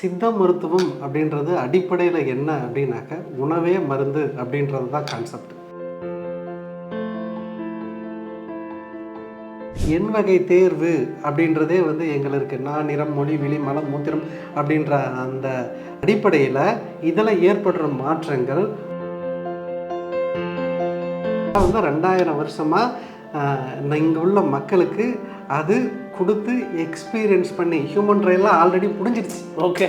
சித்த மருத்துவம் அப்படின்றது அடிப்படையில் என்ன அப்படின்னாக்க உணவே மருந்து அப்படின்றது தான் கான்செப்ட் என் வகை தேர்வு அப்படின்றதே வந்து எங்களுக்கு நான் நிறம் மொழி விழி மலம் மூத்திரம் அப்படின்ற அந்த அடிப்படையில் இதில் ஏற்படுற மாற்றங்கள். வந்து ரெண்டாயிரம் வருஷமாக இங்கே உள்ள மக்களுக்கு அது கொடுத்து எக்ஸ்பீரியன்ஸ் பண்ணி ஹியூமன் ட்ரையெல்லாம் ஆல்ரெடி முடிஞ்சிடுச்சு ஓகே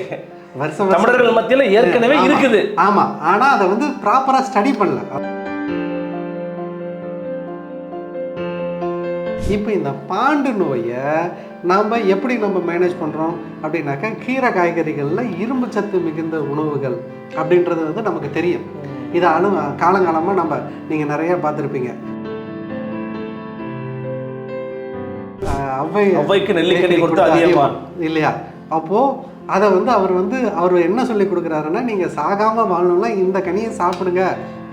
வருஷம் தமிழர்கள் மத்தியில ஏற்கனவே இருக்குது. ஆமா. ஆனா அதை வந்து ப்ராப்பரா ஸ்டடி பண்ணல. இப்போ இந்த பாண்டு நோயை நாம் எப்படி நம்ம மேனேஜ் பண்ணுறோம் அப்படின்னாக்கா கீரை காய்கறிகளில் இரும்பு சத்து மிகுந்த உணவுகள் அப்படின்றது வந்து நமக்கு தெரியும். இதை அணு காலங்காலமாக நம்ம நீங்கள் நிறைய பார்த்துருப்பீங்க. அஹ் ஔவை ஔவைக்கு நெல்லிக்கனி கொடுத்த. அதியமான். இல்லையா? அப்போது அதை வந்து அவர் வந்து அவர் என்ன சொல்லி கொடுக்குறாருன்னா நீங்கள் சாகாமல் வாழணும்னா இந்த கனியை சாப்பிடுங்க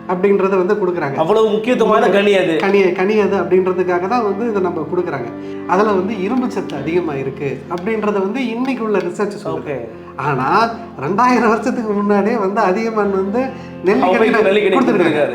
அப்படின்றத வந்து கொடுக்குறாங்க. அவ்வளவு முக்கியத்துவமான கனி அது. கனி கனி அது அப்படின்றதுக்காக தான் வந்து இதை நம்ம கொடுக்குறாங்க. அதில் வந்து இரும்பு சத்து அதிகமாக இருக்கு அப்படின்றத வந்து இன்னைக்கு உள்ள ரிசர்ச் சொல்லுது ஆனால் ரெண்டாயிரம் வருஷத்துக்கு முன்னாடியே வந்து அதிகமான் வந்து நெல்லிக்கனி கொடுத்துருக்காங்க. கொடுத்திருக்காரு.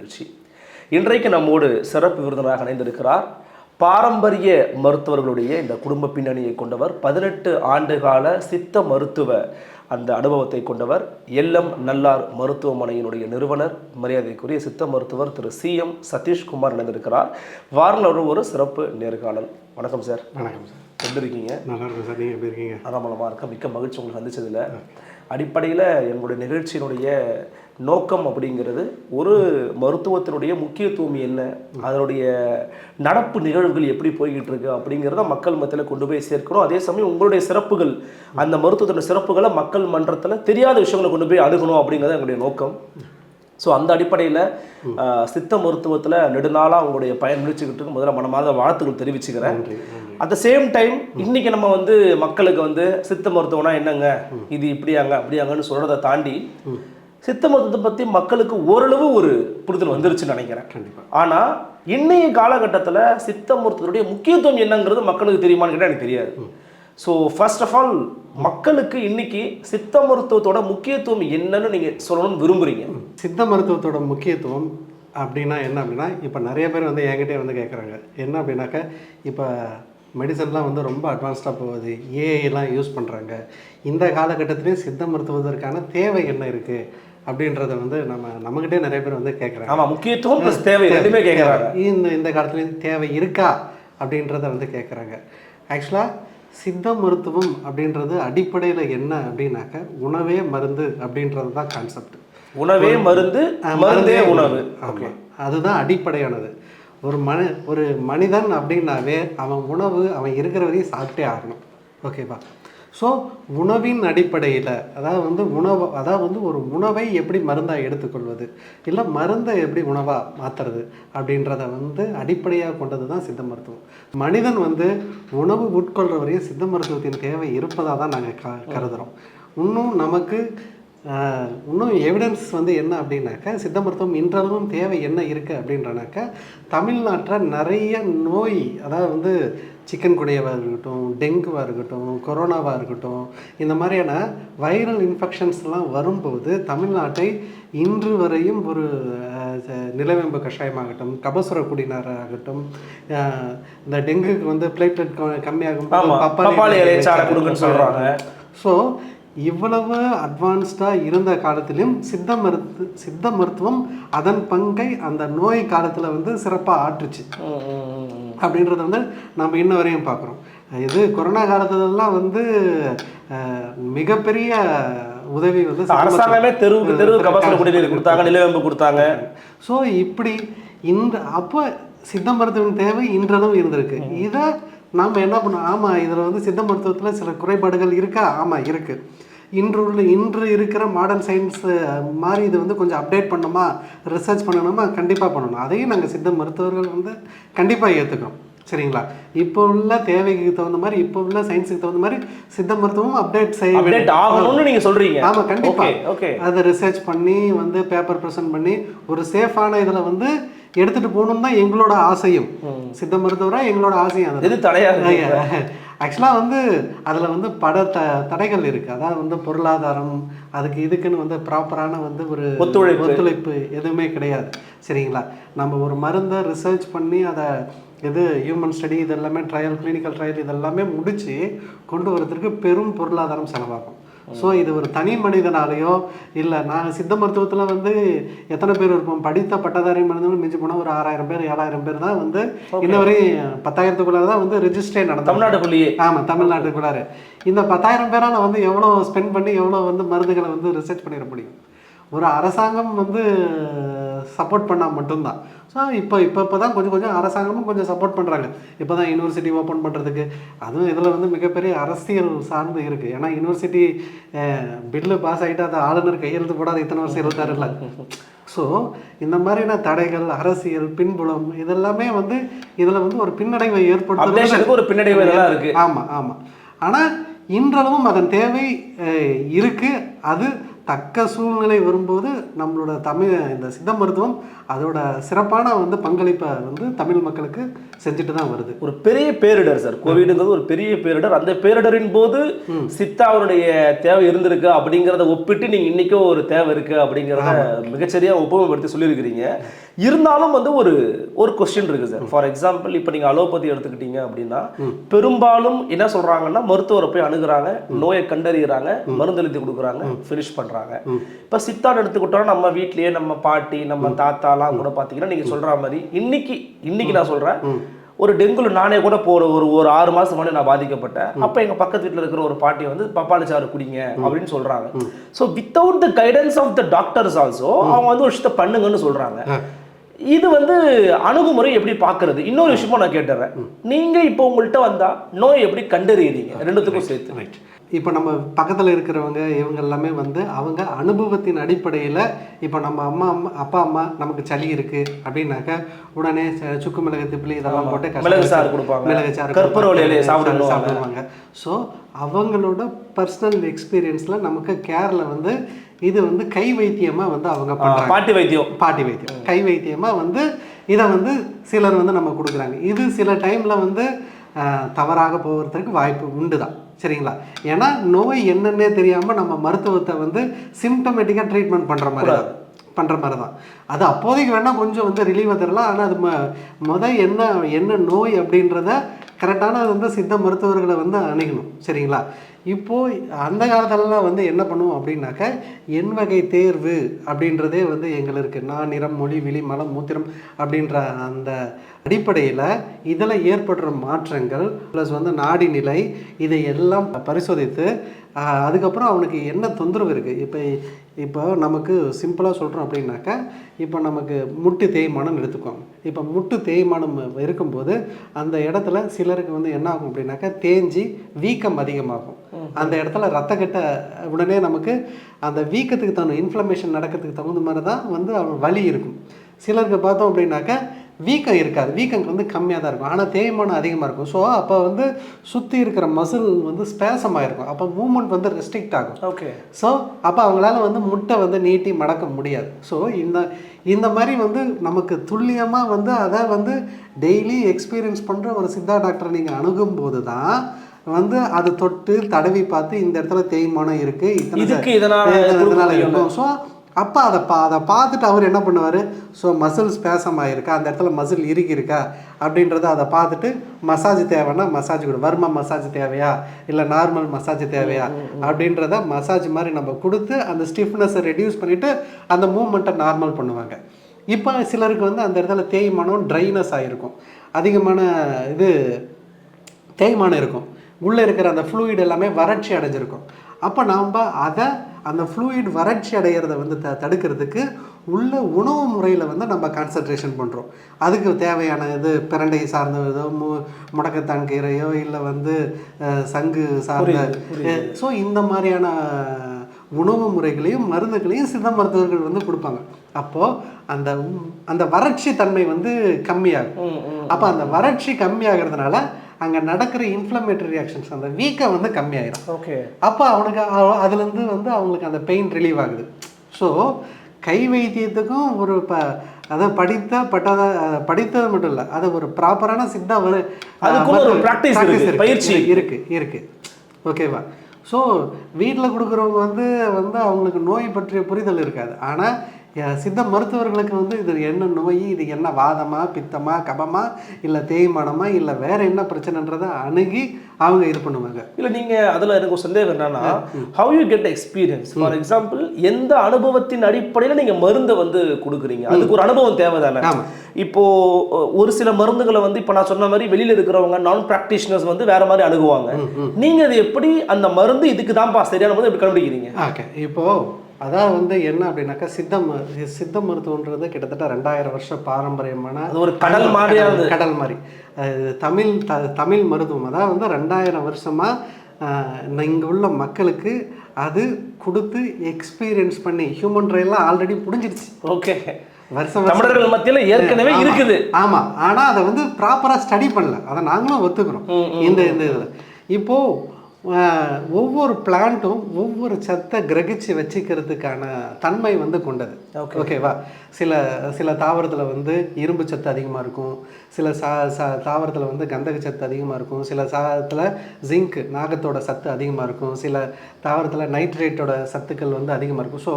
இன்றைக்கு நம்மோடு சிறப்பு விருந்தினராக இணைந்திருக்கிறார் பாரம்பரிய மருத்துவர்களுடைய இந்த குடும்ப பின்னணியை கொண்டவர் பதினெட்டு ஆண்டுகால சித்த மருத்துவ அந்த அனுபவத்தை கொண்டவர் எல்எம் நல்லார் மருத்துவமனையினுடைய நிறுவனர் மரியாதைக்குரிய சித்த மருத்துவர் திரு சி எம் சதீஷ்குமார் இணைந்திருக்கிறார். வாரங்கள் ஒரு சிறப்பு நேர்காணல். வணக்கம் சார். வணக்கம் சார். எப்படி இருக்கீங்க? நல்லா இருக்கும் சார். நீங்கள் எப்படி இருக்கீங்க? அதாமலமாக இருக்க மிக்க மகிழ்ச்சி உங்களுக்கு சந்திச்சதுல அடிப்படையில் எங்களுடைய நிகழ்ச்சியினுடைய நோக்கம் அப்படிங்கிறது ஒரு மருத்துவத்தினுடைய முக்கியத்துவம் என்ன? அதனுடைய நடப்பு நிகழ்வுகள் எப்படி போய்கிட்டு இருக்கு அப்படிங்கிறத மக்கள் மத்தியில் கொண்டு போய் சேர்க்கணும். அதே சமயம் உங்களுடைய சிறப்புகள் அந்த மருத்துவத்தோட சிறப்புகளை மக்கள் மன்றத்தில் தெரியாத விஷயங்களை கொண்டு போய் அணுகணும் அப்படிங்கிறது எங்களுடைய நோக்கம். ஸோ அந்த அடிப்படையில் சித்த மருத்துவத்தில் நெடுநாளாக உங்களுடைய பயன் விழிச்சுக்கிட்டு இருக்கு. முதல்ல மனமாத வாழ்த்துக்கள் தெரிவிச்சுக்கிறேன். அட் த சேம் டைம் இன்னைக்கு நம்ம வந்து மக்களுக்கு வந்து சித்த மருத்துவம்னா என்னங்க? இது இப்படியாங்க அப்படியாங்கன்னு சொல்றதை தாண்டி சித்த மருத்துவத்தை பத்தி மக்களுக்கு ஓரளவு ஒரு புரிதல் வந்துருச்சுன்னு நினைக்கிறேன். கண்டிப்பா. ஆனா இன்னைய காலகட்டத்துல சித்த மருத்துவத்துடைய முக்கியத்துவம் என்னங்கிறது மக்களுக்கு தெரியுமான்னு கேட்டால் எனக்கு தெரியாது. ஸோ ஃபர்ஸ்ட் ஆஃப் ஆல் மக்களுக்கு இன்னைக்கு சித்த மருத்துவத்தோட முக்கியத்துவம் என்னன்னு நீங்க சொல்லணும்னு விரும்புறீங்க. சித்த மருத்துவத்தோட முக்கியத்துவம் அப்படின்னா என்ன அப்படின்னா இப்போ நிறைய பேர் வந்து என்கிட்டே வந்து கேட்குறாங்க என்ன அப்படின்னாக்கா இப்போ மெடிசன்லாம் வந்து ரொம்ப அட்வான்ஸ்டாக போகுது. ஏஐலாம் யூஸ் பண்ணுறாங்க இந்த காலகட்டத்திலையும் சித்த மருத்துவதற்கான தேவை என்ன இருக்குது அப்படின்றத வந்து நம்ம நம்மகிட்டே நிறைய பேர் வந்து கேட்குறாங்க ஆமா முக்கியத்துவம் ப்ளஸ் தேவை ரெண்டுமே கேட்கறாங்க இந்த இந்த காலத்துலேயும் தேவை இருக்கா அப்படின்றத வந்து கேட்குறாங்க ஆக்சுவலாக சித்த மருத்துவம் அப்படின்றது அடிப்படையில் என்ன அப்படின்னாக்க உணவே மருந்து அப்படின்றது தான் கான்செப்ட் உணவே மருந்து மருந்தே உணவு. ஓகே. ஆமாம் அதுதான் அடிப்படையானது. ஒரு மனி ஒரு மனிதன் அப்படின்னாவே அவன் உணவு அவன் இருக்கிற வரையும் சாப்பிட்டே ஆகணும். ஓகேவா? ஸோ உணவின் அடிப்படையில் அதாவது வந்து உணவு அதாவது வந்து ஒரு உணவை எப்படி மருந்தாக எடுத்துக்கொள்வது? இல்லை மருந்தை எப்படி உணவாக மாற்றுறது அப்படின்றத வந்து அடிப்படையாக கொண்டது தான் சித்த மருத்துவம். மனிதன் வந்து உணவு உட்கொள்கிற வரையும் சித்த மருத்துவத்தின் தேவை இருப்பதாக தான் நாங்கள் க கருதுகிறோம் இன்னும் நமக்கு இன்னும் எவிடன்ஸ் வந்து என்ன அப்படின்னாக்கா சித்த மருத்துவம் இன்றளவும் தேவை என்ன இருக்குது அப்படின்றனாக்கா தமிழ்நாட்டில் நிறைய நோய் அதாவது வந்து சிக்கன் குடையவாக இருக்கட்டும் டெங்குவாக இருக்கட்டும் கொரோனாவாக இருக்கட்டும் இந்த மாதிரியான வைரல் இன்ஃபெக்ஷன்ஸ்லாம் வரும்போது தமிழ்நாட்டை இன்று வரையும் ஒரு நிலவேம்பு கஷாயமாகட்டும் கபசுர குடிநீராகட்டும் இந்த டெங்குக்கு வந்து பிளேட்லெட் கம்மியாகும் பப்பாளி ஸோ இவ்வளவு அட்வான்ஸ்டாக இருந்த காலத்திலும் சித்த மருத்து சித்த மருத்துவம் அதன் பங்கை அந்த நோய் காலத்தில் வந்து சிறப்பாக ஆற்றுச்சு. அப்படின்றத வந்து நம்ம இன்ன வரையும் பார்க்குறோம். இது கொரோனா காலத்துலலாம் வந்து மிகப்பெரிய உதவி வந்து அரசாங்கமே தெருவுக்கு தெருவு கபசுர குடிநீர் கொடுத்தாங்க நிலவேம்பு கொடுத்தாங்க. ஸோ இப்படி இந்த அப்போ சித்த மருத்துவம் தேவை இன்றளவு இருந்திருக்கு. இதை நாம் என்ன பண்ணோம் ஆமாம் இதில் வந்து சித்த மருத்துவத்தில் சில குறைபாடுகள் இருக்கா? ஆமாம் இருக்குது இன்று உள்ள இன்று இருக்கிற மாடர்ன் சயின்ஸ் மாதிரி இது வந்து கொஞ்சம் அப்டேட் பண்ணணுமா? ரிசர்ச் பண்ணணுமா? கண்டிப்பாக பண்ணணும். அதையும் நாங்கள் சித்த மருத்துவர்கள் வந்து கண்டிப்பாக ஏற்றுக்கிறோம் சரிங்களா? இப்போ உள்ள தேவைக்கு தகுந்த மாதிரி இப்போ உள்ள சயின்ஸுக்கு தகுந்த மாதிரி சித்த மருத்துவம் அப்டேட் செய்ய அப்டேட் ஆகணும்னு நீங்க சொல்றீங்க. ஆமா கண்டிப்பா. ஓகே ஓகே அதை ரிசர்ச் பண்ணி வந்து பேப்பர் ப்ரெசென்ட் பண்ணி ஒரு சேஃபான இதில் வந்து எடுத்துட்டு போகணும் தான் எங்களோட ஆசையும். சித்த மருத்துவராக எங்களோட ஆசையும் அது எது தடையா இருக்கு? ஆக்சுவலாக வந்து அதில் வந்து பட த தடைகள் இருக்குது அதாவது வந்து பொருளாதாரம் அதுக்கு இதுக்குன்னு வந்து ப்ராப்பரான வந்து ஒரு ஒத்துழைப்பு. ஒத்துழைப்பு எதுவுமே கிடையாது. சரிங்களா? நம்ம ஒரு மருந்தை ரிசர்ச் பண்ணி அதை இது ஹியூமன் ஸ்டடி இது எல்லாமே ட்ரையல் கிளினிக்கல் ட்ரையல் இதெல்லாமே முடித்து கொண்டு வரதுக்கு பெரும் பொருளாதாரம் செலவாகும். ஸோ இது ஒரு தனி மனிதனாலேயோ இல்லை நாங்கள் சித்த மருத்துவத்தில் வந்து எத்தனை பேர் இருப்போம்? படித்த பட்டதாரி மனிதர்கள் மிஞ்சி போனால் ஒரு ஆறாயிரம் பேர் ஏழாயிரம் பேர் தான் வந்து இன்ன வரையும் பத்தாயிரத்துக்குள்ளே தான் வந்து ரெஜிஸ்ட்ரே நடந்தது தமிழ்நாட்டுக்குள்ளேயே. ஆமாம் தமிழ்நாட்டுக்குள்ளார. இந்த பத்தாயிரம் பேரால் வந்து எவ்வளோ ஸ்பெண்ட் பண்ணி எவ்வளோ வந்து மருந்துகளை வந்து ரிசர்ச் பண்ணிட முடியும்? ஒரு அரசாங்கம் வந்து சப்போர்ட் பண்ணால் மட்டும்தான். ஸோ இப்போ இப்போ இப்போ தான் கொஞ்சம் கொஞ்சம் அரசாங்கமும் கொஞ்சம் சப்போர்ட் பண்ணுறாங்க இப்போ தான் யூனிவர்சிட்டி ஓப்பன் பண்ணுறதுக்கு அதுவும் இதில் வந்து மிகப்பெரிய அரசியல் சார்ந்து இருக்குது ஏன்னா யூனிவர்சிட்டி பில்லு பாஸ் ஆகிட்டு அது ஆளுநர் கையெழுத்து போடாத இத்தனை வருஷம் இருபத்தாறு இல்லை ஸோ இந்த மாதிரியான தடைகள் அரசியல் பின்புலம் இதெல்லாமே வந்து இதில் வந்து ஒரு பின்னடைவை ஏற்படுத்துறது அப்டேஷனுக்கு ஒரு பின்னடைவு இதெல்லாம் இருக்கு. ஆமாம் ஆமாம் ஆனால் இன்றளவும் அதன் தேவை அஹ், இருக்கு. அது தக்க சூழ்நிலை வரும்போது நம்மளோட தமிழ் இந்த சித்த மருத்துவம் அதோட சிறப்பான வந்து பங்களிப்பை வந்து தமிழ் மக்களுக்கு செஞ்சுட்டு தான் வருது. ஒரு பெரிய பேரிடர் சார். கோவிடுங்கிறது ஒரு பெரிய பேரிடர். அந்த பேரிடரின் போது சித்தாவுடைய தேவை இருந்திருக்கு அப்படிங்கிறத ஒப்பிட்டு நீங்க இன்னைக்கும் ஒரு தேவை இருக்கு அப்படிங்கிறத மிகச்சரியா ஒப்புமைப்படுத்தி சொல்லியிருக்கிறீங்க. இருந்தாலும் வந்து ஒரு ஒரு கொஸ்டின் இருக்கு சார். ஃபார் எக்ஸாம்பிள் இப்போ நீங்க அலோபதி எடுத்துக்கிட்டீங்க அப்படின்னா பெரும்பாலும் என்ன சொல்றாங்கன்னா மருத்துவரை போய் அணுகுறாங்க நோயை கண்டறியறாங்க மருந்து எழுதி கொடுக்குறாங்க ஃபினிஷ் பண்றாங்க இப்போ சித்தான்னு எடுத்துக்கிட்டோம்னா நம்ம வீட்லயே நம்ம பாட்டி நம்ம தாத்தாலாம் கூட பாத்தீங்கன்னா நீங்க சொல்ற மாதிரி இன்னைக்கு இன்னைக்கு நான் சொல்றேன். ஒரு டெங்குல நானே கூட போற ஒரு ஒரு ஆறு மாசம் முன்னாடி நான் பாதிக்கப்பட்டேன். அப்ப எங்க பக்கத்து வீட்ல இருக்கிற ஒரு பாட்டி வந்து பப்பாளி சாறு குடிங்க அப்படின்னு சொல்றாங்க. So without the guidance of the doctors also அவங்க வந்து ஒரு விஷயத்த பண்ணுங்கன்னு சொல்றாங்க. இது வந்து அணுகுமுறை எப்படி பார்க்கிறது இன்னொரு விஷயமா நான் கேட்டுறேன். நீங்க இப்போ உங்கள்கிட்ட வந்தா நோய் எப்படி கண்டறியறீங்க? ரெண்டுத்துக்கும் சேர்த்து. ரைட் இப்போ நம்ம பக்கத்தில் இருக்கிறவங்க இவங்க எல்லாமே வந்து அவங்க அனுபவத்தின் அடிப்படையில் இப்போ நம்ம அம்மா அம்மா அப்பா அம்மா நமக்கு சளி இருக்குது அப்படின்னாக்கா உடனே சுக்கு மிளகு திப்பிலி இதெல்லாம் போட்டு மிளகு சாறு கொடுப்பாங்க. மிளகு சாறு. சாப்பிடுவாங்க. ஸோ அவங்களோட பர்சனல் எக்ஸ்பீரியன்ஸில் நமக்கு கேரில் வந்து இது வந்து கை வைத்தியமாக வந்து அவங்க பண்ணுறாங்க பாட்டி வைத்தியம். பாட்டி வைத்தியம். கை வைத்தியமாக வந்து இதை வந்து சிலர் வந்து நம்ம கொடுக்குறாங்க. இது சில டைமில் வந்து தவறாக போகிறதுக்கு வாய்ப்பு உண்டு தான் சரிங்களா? ஏன்னா நோய் என்னன்னே தெரியாமல் நம்ம மருத்துவத்தை வந்து சிம்டமேட்டிக்காக ட்ரீட்மெண்ட் பண்ணுற மாதிரி தான். பண்ணுற மாதிரி தான். அது அப்போதைக்கு வேணால் கொஞ்சம் வந்து ரிலீவாக தரலாம். ஆனால் அது ம முத என்ன என்ன நோய் அப்படின்றத கரெக்டான வந்து சித்த மருத்துவர்களை வந்து அணுகணும் சரிங்களா? இப்போது அந்த காலத்துலலாம் வந்து என்ன பண்ணுவோம் அப்படின்னாக்க என் வகை தேர்வு அப்படின்றதே வந்து எங்களுக்கு நான் நிறம் மொழி விழி மலம் மூத்திரம் அப்படின்ற அந்த அடிப்படையில் இதில் ஏற்படுற மாற்றங்கள் ப்ளஸ் வந்து நாடி நிலை இதை எல்லாம் பரிசோதித்து அதுக்கப்புறம் அவனுக்கு என்ன தொந்தரவு இருக்குது இப்போ இப்போ நமக்கு சிம்பிளாக சொல்கிறோம் அப்படின்னாக்கா இப்போ நமக்கு முட்டு தேய்மானம் எடுத்துக்கோங்க இப்போ முட்டு தேய்மானம் இருக்கும்போது அந்த இடத்துல சிலருக்கு வந்து என்ன ஆகும் அப்படின்னாக்கா தேஞ்சி வீக்கம் அதிகமாகும். அந்த இடத்துல ரத்த கட்ட உடனே நமக்கு அந்த வீக்கத்துக்கு தகுந்த இன்ஃப்ளமேஷன் நடக்கிறதுக்கு தகுந்த மாதிரி தான் வந்து வலி இருக்கும். சிலருக்கு பார்த்தோம் அப்படின்னாக்கா வீக்கம் இருக்காது. வீக்கம் வந்து கம்மியாக தான் இருக்கும். ஆனால் தேய்மானம் அதிகமாக இருக்கும். ஸோ அப்போ வந்து சுற்றி இருக்கிற மசில் வந்து ஸ்பேசமாக இருக்கும் அப்போ மூமெண்ட் வந்து ரெஸ்ட்ரிக்ட் ஆகும். ஓகே ஸோ அப்போ அவங்களால வந்து முட்டை வந்து நீட்டி மடக்க முடியாது. ஸோ இந்த இந்த மாதிரி வந்து நமக்கு துல்லியமாக வந்து அதை வந்து டெய்லி எக்ஸ்பீரியன்ஸ் பண்ணுற ஒரு சித்தா டாக்டரை நீங்கள் அணுகும்போது தான் வந்து அது தொட்டு தடவி பார்த்து இந்த இடத்துல தேய்மானம் இருக்குது இதனால இதனால. இருக்கும். ஸோ அப்போ அதை பா அதை பார்த்துட்டு அவர் என்ன பண்ணுவார்? ஸோ மசில் ஸ்பேசம் ஆகிருக்கா அந்த இடத்துல மசில் இறுகி இருக்கா? அப்படின்றத அதை பார்த்துட்டு மசாஜ் தேவைன்னா மசாஜ் கொடு. வர்ம மசாஜ் தேவையா? இல்லை நார்மல் மசாஜ் தேவையா? அப்படின்றத மசாஜ் மாதிரி நம்ம கொடுத்து அந்த ஸ்டிஃப்னஸை ரெடியூஸ் பண்ணிவிட்டு அந்த மூமெண்ட்டை நார்மல் பண்ணுவாங்க. இப்போ சிலருக்கு வந்து அந்த இடத்துல தேய்மானம் ட்ரைனஸ் ஆகிருக்கும் அதிகமான இது தேய்மானம் இருக்கும். உள்ளே இருக்கிற அந்த ஃப்ளூயிட் எல்லாமே வறட்சி அடைஞ்சிருக்கும். அப்போ நாம் அதை அந்த ஃப்ளூயிட் வறட்சி அடையிறத வந்து த தடுக்கிறதுக்கு உள்ள உணவு முறையில் வந்து நம்ம கான்சன்ட்ரேஷன் பண்ணுறோம் அதுக்கு தேவையான இது பிரண்டை சார்ந்த இதோ மு முடக்கத்தான் கீரையோ இல்லை வந்து சங்கு சார்ந்த ஸோ இந்த மாதிரியான உணவு முறைகளையும் மருந்துகளையும் சித்த மருத்துவர்கள் வந்து கொடுப்பாங்க. அப்போது அந்த அந்த வறட்சி தன்மை வந்து கம்மியாகும். அப்போ அந்த வறட்சி கம்மியாகிறதுனால அங்கே நடக்கிற இன்ஃப்ளமேட்டரி ரியாக்ஷன்ஸ் அந்த வீக்கம் வந்து கம்மியாயிரும். ஓகே அப்போ அவனுக்கு அதுலேருந்து வந்து அவங்களுக்கு அந்த பெயின் ரிலீவ் ஆகுது. ஸோ கை வைத்தியத்துக்கும் ஒரு ப அதை படித்த பட்டாத படித்தது மட்டும் இல்லை அது ஒரு ப்ராப்பரான சித்தா practice இருக்கு, பயிற்சி. இருக்கு இருக்கு இருக்கு. ஓகேவா ஸோ வீட்டில் கொடுக்குறவங்க வந்து வந்து அவங்களுக்கு நோய் பற்றிய புரிதல் இருக்காது. ஆனால் சித்த மருத்துவர்களுக்கு வந்து இது என்ன நோய் இது என்ன வாதமா பித்தமா கபமா இல்லை தேய்மானமா இல்லை வேற என்ன பிரச்சனைன்றதை அணுகி அவங்க இது பண்ணுவாங்க. இல்ல நீங்க அதுல எனக்கு ஒரு சந்தேகம் என்னன்னா how you get experience for example எந்த அனுபவத்தின் அடிப்படையில நீங்க மருந்தை வந்து கொடுக்குறீங்க? அதுக்கு ஒரு அனுபவம் தேவைதானே? ஆமா. இப்போ ஒரு சில மருந்துகளை வந்து இப்போ நான் சொன்ன மாதிரி வெளியில இருக்கிறவங்க நான் பிராக்டிஷனர்ஸ் வந்து வேற மாதிரி அணுகுவாங்க. நீங்க அது எப்படி அந்த மருந்து இதுக்கு தான்ப்பா சரியான மருந்து எப்படி கண்டுபிடிக்கிறீங்க? ஓகே இப்போ அதான் வந்து என்ன அப்படின்னாக்கா சித்த சித்த மருத்துவன்றது கிட்டத்தட்ட ரெண்டாயிரம் வருஷம் பாரம்பரியமான அது ஒரு கடல் மாதிரியானது. கடல் மாதிரி. தமிழ் த தமிழ் மருத்துவம். அதான் வந்து ரெண்டாயிரம் வருஷமாக இங்கே உள்ள மக்களுக்கு அது கொடுத்து எக்ஸ்பீரியன்ஸ் பண்ணி ஹியூமன் ட்ரையெல்லாம் ஆல்ரெடி புடிஞ்சிருச்சு. ஓகே வருஷம் தமிழர்கள் மத்தியில ஏற்கனவே. இருக்குது. ஆமா. ஆனா அதை வந்து ப்ராப்பரா ஸ்டடி பண்ணல. அதை நாங்களும் ஒத்துக்கிறோம். இந்த இந்த இதுல. இப்போ ஆஹ், ஒவ்வொரு பிளான்ட்டும் ஒவ்வொரு சத்தை கிரகிச்சு வச்சுக்கிறதுக்கான தன்மை வந்து கொண்டது. ஓகேவா சில சில தாவரத்தில் வந்து இரும்பு சத்து அதிகமாக இருக்கும். சில சா சா தாவரத்தில் வந்து கந்தக சத்து அதிகமாக இருக்கும். சில சாதத்தில் ஜிங்க் நாகத்தோட சத்து அதிகமாக இருக்கும். சில தாவரத்தில் நைட்ரேட்டோட சத்துக்கள் வந்து அதிகமாக இருக்கும். ஸோ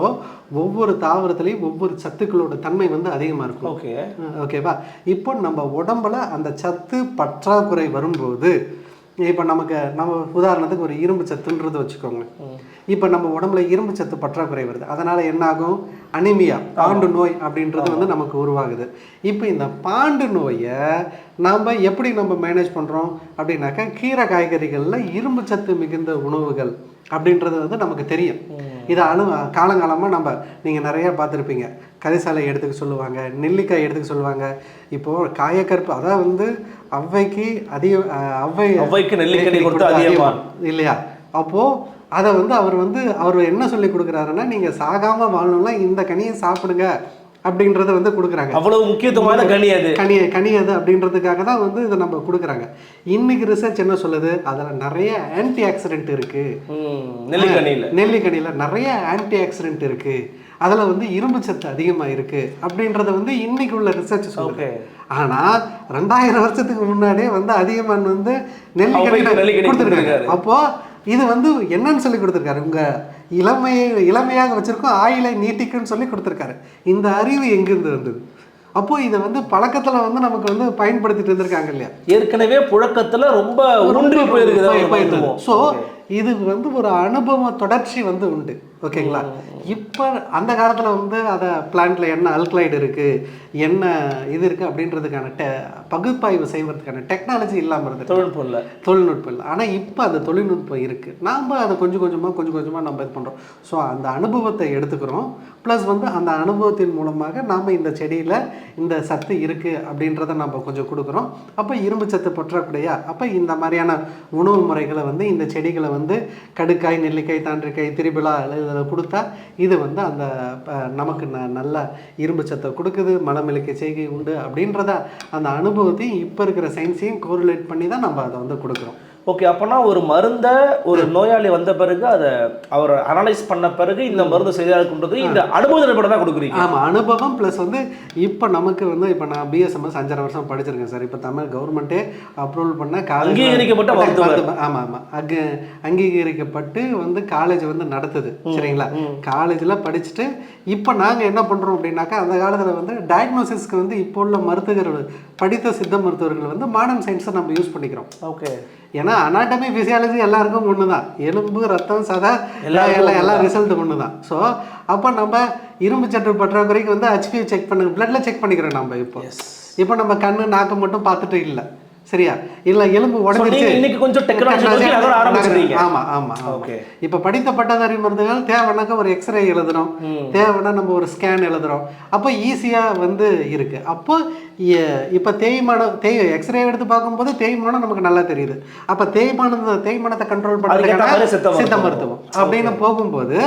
ஒவ்வொரு தாவரத்துலேயும் ஒவ்வொரு சத்துக்களோட தன்மை வந்து அதிகமாக இருக்கும். ஓகே ஓகேவா இப்போ நம்ம உடம்புல அந்த சத்து பற்றாக்குறை வரும்போது இப்போ நமக்கு நம்ம உதாரணத்துக்கு ஒரு இரும்பு சத்துன்றது வச்சுக்கோங்க. இப்போ நம்ம உடம்புல இரும்பு சத்து பற்றாக்குறை வருது. அதனால என்ன ஆகும் அனிமியா பாண்டு நோய் அப்படின்றது வந்து நமக்கு உருவாகுது. இப்போ இந்த பாண்டு நோயை நாம் எப்படி நம்ம மேனேஜ் பண்ணுறோம் அப்படின்னாக்கா கீரை காய்கறிகளில் இரும்பு சத்து மிகுந்த உணவுகள் அப்படின்றது வந்து நமக்கு தெரியும். இதை அணு காலங்காலமாக நம்ம நீங்கள் நிறைய பார்த்துருப்பீங்க. கரிசாலை எடுத்துக்க சொல்லுவாங்க நெல்லிக்காய் எடுத்துக்க சொல்லுவாங்க. இப்போது காயக்கற்பு அதான் வந்து ஔவைக்கு அதிக அஹ், ஔவை ஔவைக்கு நெல்லிக்கனி கொடுத்த அதியமான். இல்லையா? அப்போது அதை வந்து அவர் வந்து அவர் என்ன சொல்லி கொடுக்குறாருன்னா நீங்கள் சாகாமல் வாழணும்னா இந்த கனியை சாப்பிடுங்க. அப்படின்றத வந்து கொடுக்குறாங்க. அவ்வளவு முக்கியத்துவமான கனி அது கனி கனி அது அப்படின்றதுக்காக தான் வந்து இதை நம்ம கொடுக்குறாங்க. இன்னைக்கு ரிசர்ச் என்ன சொல்லுது? அதில் நிறைய ஆன்டி ஆக்சிடென்ட் இருக்குது ம், நெல்லிக்கனியில நெல்லிக்கனியில் நிறைய ஆன்டி ஆக்சிடென்ட் இருக்கு. அதில் வந்து இரும்பு சத்து அதிகமாக இருக்கு அப்படின்றத வந்து இன்னைக்கு உள்ள ரிசர்ச் சொல்லுது. ஆனா ரெண்டாயிரம் வருஷத்துக்கு முன்னாடியே வந்து அதிகமான் வந்து ஔவைக்கு நெல்லிக்கனி நெல்லிக்கனி கொடுத்துருக்காரு கொடுத்திருக்காரு. அப்போ இது வந்து என்னன்னு சொல்லி கொடுத்துருக்காரு. உங்க இளமையை இளமையாக வச்சுருக்கோம் ஆயிலை நீட்டிக்குன்னு சொல்லி கொடுத்துருக்காரு. இந்த அறிவு எங்கேருந்து வந்தது? அப்போ இதை வந்து பழக்கத்துல வந்து நமக்கு வந்து பயன்படுத்திட்டு இருந்திருக்காங்க இல்லையா? ஏற்கனவே புழக்கத்துல ரொம்ப உருண்டு போயிருக்குது. ஸோ இது வந்து ஒரு அனுபவ தொடர்ச்சி வந்து உண்டு. ஓகேங்களா? இப்போ அந்த காலத்தில் வந்து அதை பிளான்ட்ல என்ன அல்கலைடு இருக்கு என்ன இது இருக்கு அப்படின்றதுக்கான டெ பகுப்பாய்வு செய்வதற்கான டெக்னாலஜி இல்லாமல் இருந்தது தொழில்நுட்பம் இல்ல தொழில்நுட்பம் இல்லை. ஆனால் இப்போ அந்த தொழில்நுட்பம் இருக்குது நாம் அதை கொஞ்சம் கொஞ்சமாக கொஞ்சம் கொஞ்சமாக நம்ம இது பண்ணுறோம் ஸோ அந்த அனுபவத்தை எடுத்துக்கிறோம். ப்ளஸ் வந்து அந்த அனுபவத்தின் மூலமாக நாம் இந்த செடியில் இந்த சத்து இருக்குது அப்படின்றத நம்ம கொஞ்சம் கொடுக்குறோம். அப்போ இரும்பு சத்து பற்றாக்குறையா அப்போ இந்த மாதிரியான உணவு முறைகளை வந்து இந்த செடிகளை வந்து கடுக்காய் நெல்லிக்காய் தாண்டிக்காய் திரிபிலா இதில் கொடுத்தா இது வந்து அந்த நமக்கு ந நல்ல இரும்பு சத்தை கொடுக்குது மலமிளக்கை செய்கை உண்டு அப்படின்றத அந்த அனுபவத்தையும் இப்போ இருக்கிற சயின்ஸையும் கோரிலேட் பண்ணி தான் நம்ம அதை வந்து கொடுக்குறோம். ஓகே அப்பனா ஒரு மருந்தை ஒரு நோயாளி வந்த பிறகு அதை அவர் அனலைஸ் பண்ண பிறகு இந்த மருந்து சரியா இருக்குன்றது இந்த அனுபவத்தில் தான் கொடுக்குறீங்க. ஆமாம் அனுபவம் ப்ளஸ் வந்து இப்போ நமக்கு வந்து இப்போ நான் பிஎஸ்எம்எஸ் அஞ்சரை வருஷம் படிச்சிருக்கேன் சார். இப்போ தமிழ் கவர்மெண்ட்டே அப்ரூவல் பண்ண காலேஜ் அங்கீகரிக்கப்பட்ட மருத்துவர். ஆமாம் ஆமாம் அங்கே அங்கீகரிக்கப்பட்டு வந்து காலேஜ் வந்து நடத்துது. சரிங்களா? காலேஜில் படிச்சுட்டு இப்போ நாங்கள் என்ன பண்ணுறோம் அப்படின்னாக்கா அந்த காலத்தில் வந்து டயக்னோசிஸ்க்கு வந்து இப்போ உள்ள மருத்துவர்கள் படித்த சித்த மருத்துவர்கள் வந்து மாடர்ன் சயின்ஸை நம்ம யூஸ் பண்ணிக்கிறோம். ஓகே. ஏன்னா அனாட்டமி ஃபிசியாலஜி எல்லாருக்கும் ஒன்று தான் எலும்பு ரத்தம் சதை எல்லாம் எல்லாம் எல்லாம் ரிசல்ட் ஒன்று தான் ஸோ அப்போ நம்ம இரும்பு சத்து பற்றாக்குறைக்கு வந்து ஹெச்பி செக் பண்ணு பிளட்ல செக் பண்ணிக்கிறோம் நம்ம இப்போ. இப்போ நம்ம கண்ணு நாக்கு மட்டும் பார்த்துட்டு இல்லை. சரியா? இல்ல எலும்பு உடஞ்சிருச்சு. இன்னைக்கு கொஞ்சம் நகர ஆரம்பிச்சிருக்கீங்க. ஆமா ஆமா ஆமா. Okay. இப்ப படித்த பட்டதாரி மருந்துகள் தேவைன்னாக்கா ஒரு எக்ஸ்ரே எழுதுறோம். தேவைன்னா நம்ம ஒரு ஸ்கேன் எழுதுறோம். அப்போ ஈஸியா வந்து இருக்கு. அப்போ இப்ப தேய்மானம் தேய் எக்ஸ்ரே எடுத்து பார்க்கும்போது தேய்மானம் நமக்கு நல்லா தெரியுது. அப்ப தேய்மானம் தேய்மானத்தை கண்ட்ரோல் பண்ணுறதுக்கான சித்த மருத்துவம். அப்படின்னு போகும்போது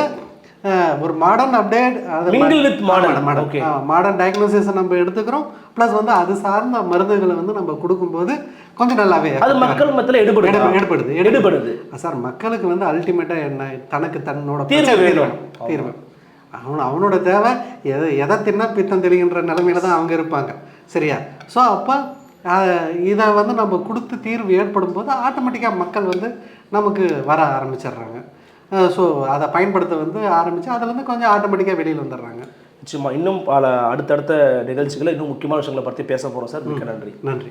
ஒரு modern update Mingle with modern. Okay. Modern டயக்னோசிஸை நம்ம எடுத்துக்கிறோம். ப்ளஸ் வந்து அது சார்ந்த மருந்துகளை வந்து நம்ம கொடுக்கும்போது கொஞ்சம் நல்லாவே அது மக்கள் மத்தியில எடுபடுது. எடு- எடுபடுது எடுபடுது. சார் மக்களுக்கு வந்து அல்டிமேட்டா என்ன தனக்கு தன்னோட தீர்வு வேணும். தீர்வு அவன் அவனோட தேவை எதை எதை தின்னா பித்தம் தெளிகின்ற நிலைமையில தான் அவங்க இருப்பாங்க. சரியா? ஸோ அப்போ இதை வந்து நம்ம கொடுத்து தீர்வு ஏற்படும் போது ஆட்டோமேட்டிக்காக மக்கள் வந்து நமக்கு வர ஆரம்பிச்சிடுறாங்க. ஸோ அதை பயன்படுத்த வந்து ஆரம்பித்து அதுலேருந்து கொஞ்சம் ஆட்டோமேட்டிக்காக வெளியில் வந்துடுறாங்க. நிச்சயமா இன்னும் பல அடுத்தடுத்த நிகழ்ச்சிகளை இன்னும் முக்கியமான விஷயங்களை பற்றி பேச போறோம் சார். மிக்க நன்றி. நன்றி.